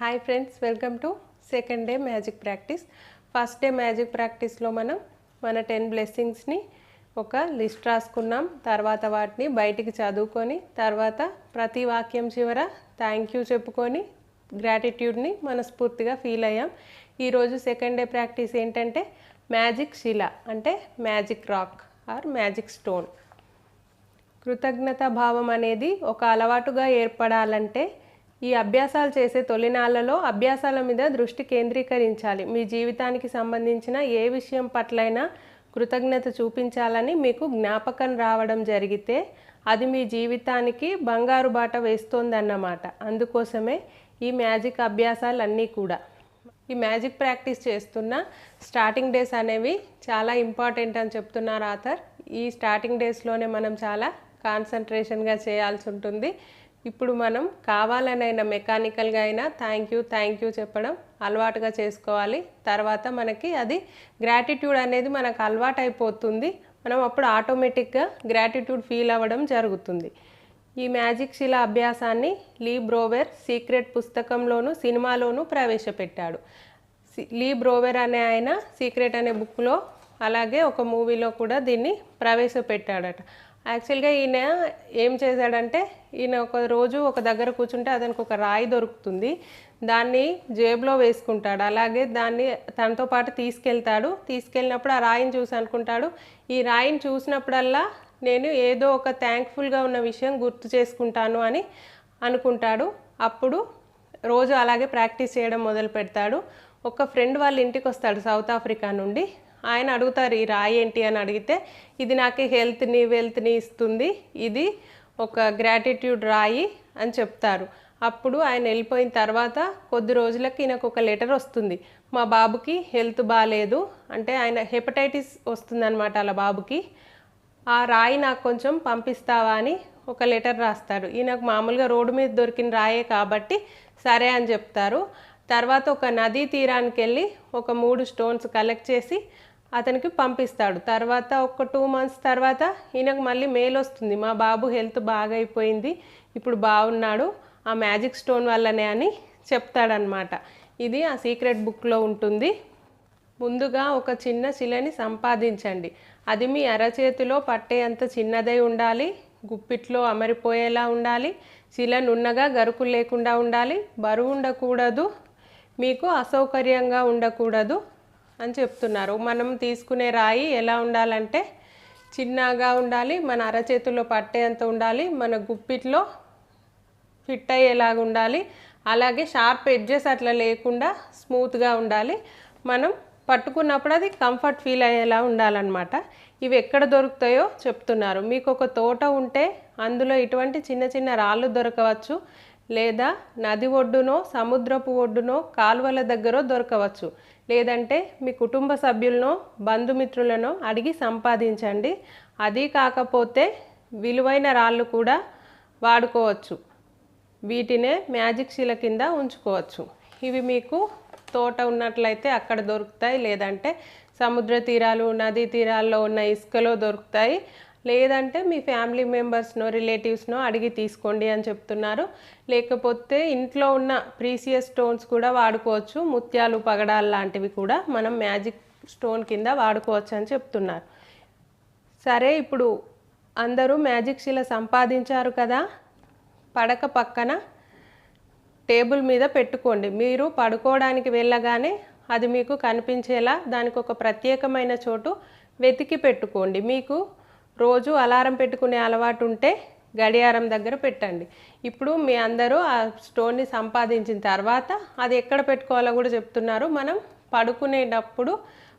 Hi friends welcome to second day magic practice first day magic ప్రాక్టీస్లో మనం మన ten బ్లెస్సింగ్స్ని ఒక list రాసుకున్నాం. తర్వాత వాటిని బయటికి చదువుకొని తర్వాత ప్రతి వాక్యం చివర థ్యాంక్ యూ చెప్పుకొని గ్రాటిట్యూడ్ని మనస్ఫూర్తిగా ఫీల్ అయ్యాం. ఈరోజు సెకండ్ డే ప్రాక్టీస్ ఏంటంటే మ్యాజిక్ శిల అంటే magic rock or magic stone కృతజ్ఞత భావం అనేది ఒక అలవాటుగా ఏర్పడాలంటే ఈ అభ్యాసాలు చేసే తొలినాళ్ళలో అభ్యాసాల మీద దృష్టి కేంద్రీకరించాలి. మీ జీవితానికి సంబంధించిన ఏ విషయం పట్లైనా కృతజ్ఞత చూపించాలని మీకు జ్ఞాపకం రావడం జరిగితే అది మీ జీవితానికి బంగారు బాట వేస్తోందన్నమాట. అందుకోసమే ఈ మ్యాజిక్ అభ్యాసాలు అన్నీ కూడా. ఈ మ్యాజిక్ ప్రాక్టీస్ చేస్తున్న స్టార్టింగ్ డేస్ అనేవి చాలా ఇంపార్టెంట్ అని చెప్తున్నారు ఆథర్. ఈ స్టార్టింగ్ డేస్లోనే మనం చాలా కాన్సన్ట్రేషన్గా చేయాల్సి ఉంటుంది. ఇప్పుడు మనం కావాలనైనా మెకానికల్గా అయినా థ్యాంక్ యూ థ్యాంక్ యూ చెప్పడం అలవాటుగా చేసుకోవాలి. తర్వాత మనకి అది గ్రాటిట్యూడ్ అనేది మనకు అలవాటు అయిపోతుంది మనం అప్పుడు ఆటోమేటిక్గా గ్రాటిట్యూడ్ ఫీల్ అవ్వడం జరుగుతుంది. ఈ మ్యాజిక్ శిల అభ్యాసాన్ని లీ బ్రోవెర్ సీక్రెట్ పుస్తకంలోను సినిమాలోనూ ప్రవేశపెట్టాడు. లీ బ్రోవెర్ అనే ఆయన సీక్రెట్ అనే బుక్లో అలాగే ఒక మూవీలో కూడా దీన్ని ప్రవేశపెట్టాడట. యాక్చువల్గా ఈయన ఏం చేశాడంటే ఈయన ఒక రోజు ఒక దగ్గర కూర్చుంటే అతనికి ఒక రాయి దొరుకుతుంది. దాన్ని జేబులో వేసుకుంటాడు. అలాగే దాన్ని తనతో పాటు తీసుకెళ్తాడు. తీసుకెళ్ళినప్పుడు ఆ రాయిని చూసి అనుకుంటాడు. ఈ రాయిని చూసినప్పుడల్లా నేను ఏదో ఒక థ్యాంక్ఫుల్గా ఉన్న విషయం గుర్తు చేసుకుంటాను అని అనుకుంటాడు. అప్పుడు రోజు అలాగే ప్రాక్టీస్ చేయడం మొదలు పెడతాడు ఒక ఫ్రెండ్ వాళ్ళ ఇంటికి వస్తాడు సౌత్ ఆఫ్రికా నుండి. ఆయన అడుగుతారు ఈ రాయి ఏంటి? అని అడిగితే ఇది నాకు హెల్త్ని వెల్త్ని ఇస్తుంది. ఇది ఒక గ్రాటిట్యూడ్ రాయి అని చెప్తారు. అప్పుడు ఆయన వెళ్ళిపోయిన తర్వాత కొద్ది రోజులకి ఈయనకు ఒక లెటర్ వస్తుంది. మా బాబుకి హెల్త్ బాగాలేదు అంటే ఆయన హెపటైటిస్ వస్తుందన్నమాట అలా బాబుకి. ఆ రాయి నాకు కొంచెం పంపిస్తావా? అని ఒక లెటర్ రాస్తాడు ఈయనకు మామూలుగా రోడ్డు మీద దొరికిన రాయే కాబట్టి సరే అని చెప్తారు. తర్వాత ఒక నదీ తీరానికి వెళ్ళి ఒక మూడు స్టోన్స్ కలెక్ట్ చేసి అతనికి పంపిస్తాడు. తర్వాత ఒక టూ మంత్స్ తర్వాత ఈయనకు మళ్ళీ మెయిల్ వస్తుంది. మా బాబు హెల్త్ బాగా అయిపోయింది ఇప్పుడు బాగున్నాడు. ఆ మ్యాజిక్ స్టోన్ వల్లనే అని చెప్తాడనమాట ఇది ఆ సీక్రెట్ బుక్లో ఉంటుంది. ముందుగా ఒక చిన్న శిలని సంపాదించండి. అది మీ అరచేతిలో పట్టేంత చిన్నదై ఉండాలి. గుప్పిట్లో అమరిపోయేలా ఉండాలి. శిల నున్నగా గరుకులు లేకుండా ఉండాలి. బరువు ఉండకూడదు. మీకు అసౌకర్యంగా ఉండకూడదు. అని చెప్తున్నారు. మనం తీసుకునే రాయి ఎలా ఉండాలంటే చిన్నగా ఉండాలి మన అరచేతిలో పట్టేంత ఉండాలి మన గుప్పిట్లో ఫిట్ అయ్యేలాగా ఉండాలి. అలాగే షార్ప్ ఎడ్జెస్ అట్లా లేకుండా స్మూత్గా ఉండాలి. మనం పట్టుకున్నప్పుడు అది కంఫర్ట్ ఫీల్ అయ్యేలా ఉండాలన్నమాట. ఇవి ఎక్కడ దొరుకుతాయో చెప్తున్నారు. మీకు ఒక తోట ఉంటే అందులో ఇటువంటి చిన్న చిన్న రాళ్ళు దొరకవచ్చు. లేదా నది ఒడ్డునో సముద్రపు ఒడ్డునో కాలువల దగ్గర దొరకవచ్చు. లేదంటే మీ కుటుంబ సభ్యులను బంధుమిత్రులను అడిగి సంపాదించండి. అది కాకపోతే విలువైన రాళ్ళు కూడా వాడుకోవచ్చు. వీటినే మ్యాజిక్ శిల కింద ఉంచుకోవచ్చు. ఇవి మీకు తోట ఉన్నట్లయితే అక్కడ దొరుకుతాయి. లేదంటే సముద్ర తీరాలు నదీ తీరాల్లో ఉన్న ఇసుకలో దొరుకుతాయి. లేదంటే మీ ఫ్యామిలీ మెంబర్స్నో రిలేటివ్స్నో అడిగి తీసుకోండి అని చెప్తున్నారు. లేకపోతే ఇంట్లో ఉన్న ప్రీసియస్ స్టోన్స్ కూడా వాడుకోవచ్చు. ముత్యాలు పగడాలు లాంటివి కూడా మనం మ్యాజిక్ స్టోన్ కింద వాడుకోవచ్చు అని చెప్తున్నారు. సరే ఇప్పుడు అందరూ మ్యాజిక్ శిల సంపాదించారు కదా? పడక పక్కన టేబుల్ మీద పెట్టుకోండి. మీరు పడుకోవడానికి వెళ్ళగానే అది మీకు కనిపించేలా దానికి ఒక ప్రత్యేకమైన చోటు వెతికి పెట్టుకోండి. మీకు రోజు అలారం పెట్టుకునే అలవాటు ఉంటే గడియారం దగ్గర పెట్టండి. ఇప్పుడు మీ అందరూ ఆ స్టోన్ని సంపాదించిన తర్వాత అది ఎక్కడ పెట్టుకోవాలో కూడా చెప్తున్నారు. మనం పడుకునేటప్పుడు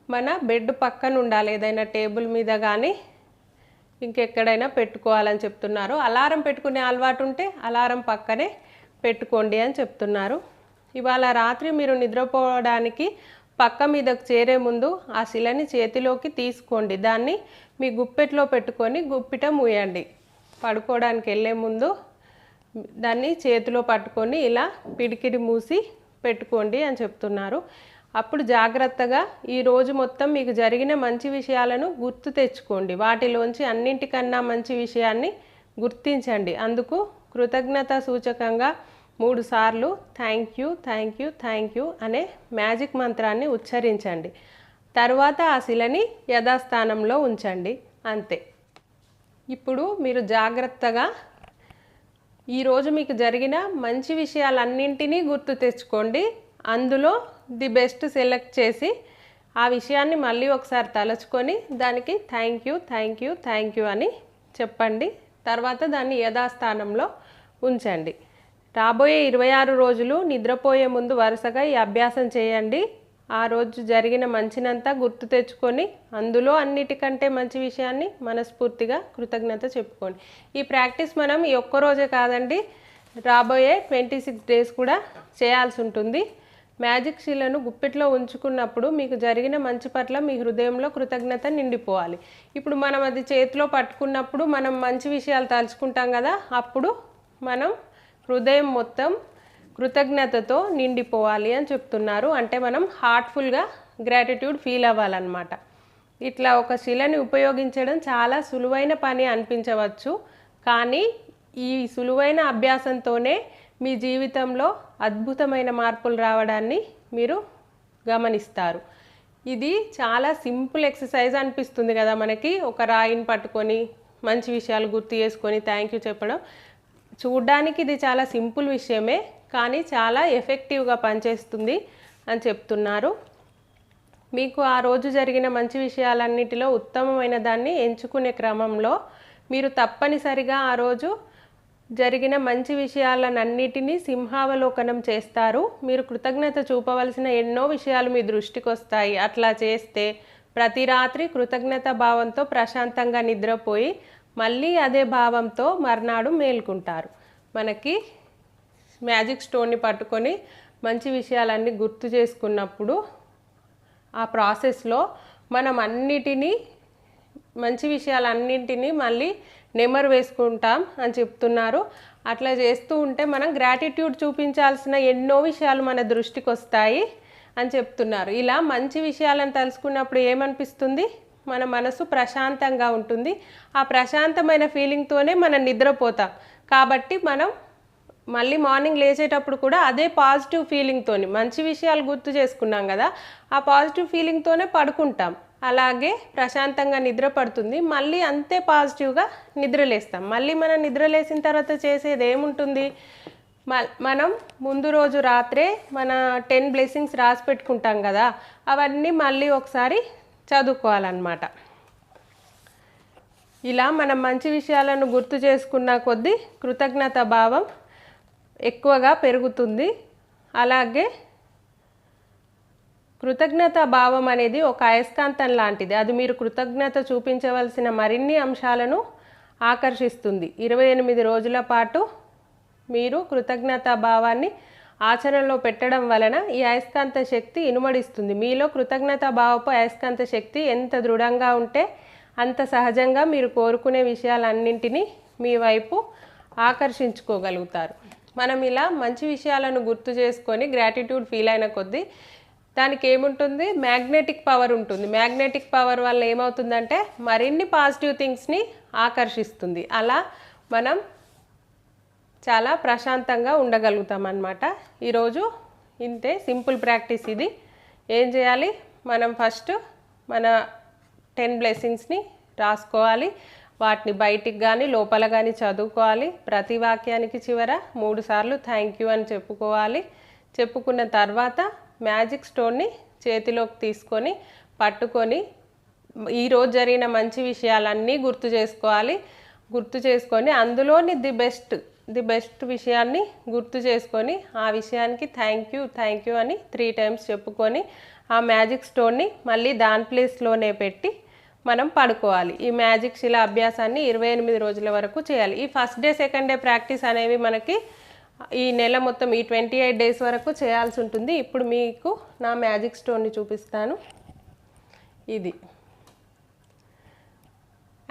మన బెడ్ పక్కన ఉండాలి. ఏదైనా టేబుల్ మీద కానీ ఇంకెక్కడైనా పెట్టుకోవాలని చెప్తున్నారు. అలారం పెట్టుకునే అలవాటు ఉంటే అలారం పక్కనే పెట్టుకోండి అని చెప్తున్నారు. ఇవాళ రాత్రి మీరు నిద్రపోవడానికి పక్క మీదకు చేరే ముందు ఆ శిలని చేతిలోకి తీసుకోండి. దాన్ని మీ గుప్పెట్లో పెట్టుకొని గుప్పిట మూయండి. పడుకోవడానికి వెళ్ళే ముందు దాన్ని చేతిలో పట్టుకొని ఇలా పిడికిడి మూసి పెట్టుకోండి అని చెప్తున్నారు. అప్పుడు జాగ్రత్తగా ఈ రోజు మొత్తం మీకు జరిగిన మంచి విషయాలను గుర్తు తెచ్చుకోండి. వాటిలోంచి అన్నింటికన్నా మంచి విషయాన్ని గుర్తించండి. అందుకు కృతజ్ఞత సూచకంగా మూడు సార్లు thank you thank you thank you అనే మ్యాజిక్ మంత్రాన్ని ఉచ్చరించండి. తర్వాత ఆ శిలని యథాస్థానంలో ఉంచండి. అంతే. ఇప్పుడు మీరు జాగ్రత్తగా ఈరోజు మీకు జరిగిన మంచి విషయాలన్నింటినీ గుర్తు తెచ్చుకోండి. అందులో ది బెస్ట్ సెలెక్ట్ చేసి ఆ విషయాన్ని మళ్ళీ ఒకసారి తలుచుకొని దానికి thank you thank you thank you అని చెప్పండి. తర్వాత దాన్ని యథాస్థానంలో ఉంచండి. రాబోయే ఇరవై ఆరు రోజులు నిద్రపోయే ముందు వరుసగా ఈ అభ్యాసం చేయండి. ఆ రోజు జరిగిన మంచినంతా గుర్తు తెచ్చుకొని అందులో అన్నిటికంటే మంచి విషయాన్ని మనస్ఫూర్తిగా కృతజ్ఞత చెప్పుకోండి. ఈ ప్రాక్టీస్ మనం ఈ ఒక్క రోజే కాదండి రాబోయే ట్వంటీ సిక్స్ డేస్ కూడా చేయాల్సి ఉంటుంది. మ్యాజిక్ షీలను గుప్పిట్లో ఉంచుకున్నప్పుడు మీకు జరిగిన మంచి పట్ల మీ హృదయంలో కృతజ్ఞత నిండిపోవాలి. ఇప్పుడు మనం అది చేతిలో పట్టుకున్నప్పుడు మనం మంచి విషయాలు తలుచుకుంటాం కదా అప్పుడు మనం హృదయం మొత్తం కృతజ్ఞతతో నిండిపోవాలి అని చెప్తున్నారు. అంటే మనం హార్ట్ఫుల్గా గ్రాటిట్యూడ్ ఫీల్ అవ్వాలన్నమాట. ఇట్లా ఒక శిలని ఉపయోగించడం చాలా సులువైన పని అనిపించవచ్చు. కానీ ఈ సులువైన అభ్యాసంతోనే మీ జీవితంలో అద్భుతమైన మార్పులు రావడాన్ని మీరు గమనిస్తారు. ఇది చాలా సింపుల్ ఎక్సర్సైజ్ అనిపిస్తుంది కదా మనకి. ఒక రాయిని పట్టుకొని మంచి విషయాలు గుర్తు చేసుకొని థ్యాంక్ యూ చెప్పడం. చూడ్డానికి ఇది చాలా సింపుల్ విషయమే కానీ చాలా ఎఫెక్టివ్గా పనిచేస్తుంది అని చెప్తున్నారు. మీకు ఆ రోజు జరిగిన మంచి విషయాలన్నిటిలో ఉత్తమమైన దాన్ని ఎంచుకునే క్రమంలో మీరు తప్పనిసరిగా ఆ రోజు జరిగిన మంచి విషయాలన్నిటినీ సింహావలోకనం చేస్తారు. మీరు కృతజ్ఞత చూపవలసిన ఎన్నో విషయాలు మీ దృష్టికి వస్తాయి అట్లా చేస్తే ప్రతి రాత్రి కృతజ్ఞత భావంతో ప్రశాంతంగా నిద్రపోయి మళ్ళీ అదే భావంతో మర్నాడు మేల్కుంటారు. మనకి మ్యాజిక్ స్టోన్ని పట్టుకొని మంచి విషయాలన్నీ గుర్తు చేసుకున్నప్పుడు ఆ ప్రాసెస్లో మనం అన్నిటినీ మంచి విషయాలన్నింటినీ మళ్ళీ నెమరు వేసుకుంటాం అని చెప్తున్నారు. అట్లా చేస్తూ ఉంటే మనం గ్రాటిట్యూడ్ చూపించాల్సిన ఎన్నో విషయాలు మన దృష్టికి వస్తాయి అని చెప్తున్నారు. ఇలా మంచి విషయాలను తలుసుకున్నప్పుడు ఏమనిపిస్తుంది? మన మనసు ప్రశాంతంగా ఉంటుంది. ఆ ప్రశాంతమైన ఫీలింగ్తోనే మనం నిద్రపోతాం. కాబట్టి మనం మళ్ళీ మార్నింగ్ లేచేటప్పుడు కూడా అదే పాజిటివ్ ఫీలింగ్తోని మంచి విషయాలు గుర్తు చేసుకున్నాం కదా ఆ పాజిటివ్ ఫీలింగ్తోనే పడుకుంటాం. అలాగే ప్రశాంతంగా నిద్ర పడుతుంది. మళ్ళీ అంతే పాజిటివ్గా నిద్రలేస్తాం. మళ్ళీ మనం నిద్రలేసిన తర్వాత చేసేది ఏముంటుంది? మ- మనం ముందు రోజు రాత్రే మన టెన్ బ్లెస్సింగ్స్ రాసి పెట్టుకుంటాం కదా అవన్నీ మళ్ళీ ఒకసారి చదువుకోవాలన్నమాట. ఇలా మనం మంచి విషయాలను గుర్తు చేసుకున్న కొద్దీ కృతజ్ఞత భావం ఎక్కువగా పెరుగుతుంది. అలాగే కృతజ్ఞత భావం అనేది ఒక అయస్కాంతం లాంటిది. అది మీరు కృతజ్ఞత చూపించవలసిన మరిన్ని అంశాలను ఆకర్షిస్తుంది. ఇరవై ఎనిమిది రోజుల పాటు మీరు కృతజ్ఞత భావాన్ని ఆచరణలో పెట్టడం వలన ఈ అయస్కాంత శక్తి ఇనుమడిస్తుంది. మీలో కృతజ్ఞత భావపు అయస్కాంత శక్తి ఎంత దృఢంగా ఉంటే అంత సహజంగా మీరు కోరుకునే విషయాలన్నింటినీ మీ వైపు ఆకర్షించుకోగలుగుతారు. మనం ఇలా మంచి విషయాలను గుర్తు చేసుకొని గ్రాటిట్యూడ్ ఫీల్ అయిన కొద్దీ దానికి ఏముంటుంది? మ్యాగ్నెటిక్ పవర్ ఉంటుంది. మ్యాగ్నెటిక్ పవర్ వల్ల ఏమవుతుందంటే మరిన్ని పాజిటివ్ థింగ్స్ని ఆకర్షిస్తుంది. అలా మనం చాలా ప్రశాంతంగా ఉండగలుగుతాం అన్నమాట ఈరోజు ఇంతే సింపుల్ ప్రాక్టీస్ ఇది. ఏం చేయాలి? మనం ఫస్ట్ మన టెన్ బ్లెస్సింగ్స్ని రాసుకోవాలి. వాటిని బయటికి కానీ లోపల కానీ చదువుకోవాలి. ప్రతి వాక్యానికి చివర మూడు సార్లు థ్యాంక్ యూ అని చెప్పుకోవాలి. చెప్పుకున్న తర్వాత మ్యాజిక్ స్టోన్ని చేతిలోకి తీసుకొని పట్టుకొని ఈరోజు జరిగిన మంచి విషయాలన్నీ గుర్తు చేసుకోవాలి. గుర్తు చేసుకొని అందులోని ది బెస్ట్ ది బెస్ట్ విషయాన్ని గుర్తు చేసుకొని ఆ విషయానికి థ్యాంక్ యూ థ్యాంక్ యూ అని త్రీ టైమ్స్ చెప్పుకొని ఆ మ్యాజిక్ స్టోన్ని మళ్ళీ దాని ప్లేస్లోనే పెట్టి మనం పడుకోవాలి. ఈ మ్యాజిక్ శిల అభ్యాసాన్ని ఇరవై ఎనిమిది రోజుల వరకు చేయాలి. ఈ first day second day practice అనేవి మనకి ఈ నెల మొత్తం ఈ ట్వంటీ ఎయిట్ డేస్ వరకు చేయాల్సి ఉంటుంది. ఇప్పుడు మీకు నా మ్యాజిక్ స్టోన్ని చూపిస్తాను. ఇది.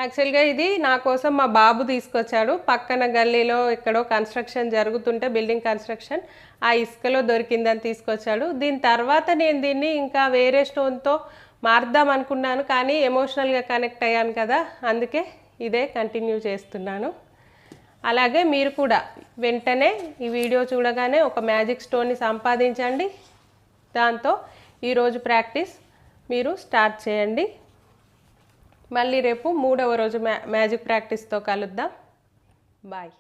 యాక్చువల్గా ఇది నా కోసం మా బాబు తీసుకొచ్చాడు. పక్కన గల్లీలో ఎక్కడో కన్స్ట్రక్షన్ జరుగుతుంటే బిల్డింగ్ కన్స్ట్రక్షన్ ఆ ఇసుకలో దొరికిందని తీసుకొచ్చాడు. దీని తర్వాత నేను దీన్ని ఇంకా వేరే స్టోన్తో మార్దాం అనుకున్నాను కానీ ఎమోషనల్గా కనెక్ట్ అయ్యాను కదా అందుకే ఇదే కంటిన్యూ చేస్తున్నాను. అలాగే మీరు కూడా వెంటనే ఈ వీడియో చూడగానే ఒక మ్యాజిక్ స్టోన్ని సంపాదించండి. దాంతో ఈరోజు ప్రాక్టీస్ మీరు స్టార్ట్ చేయండి. మళ్ళీ రేపు మూడవ రోజు మ్యా మ్యాజిక్ ప్రాక్టీస్తో కలుద్దాం. బాయ్.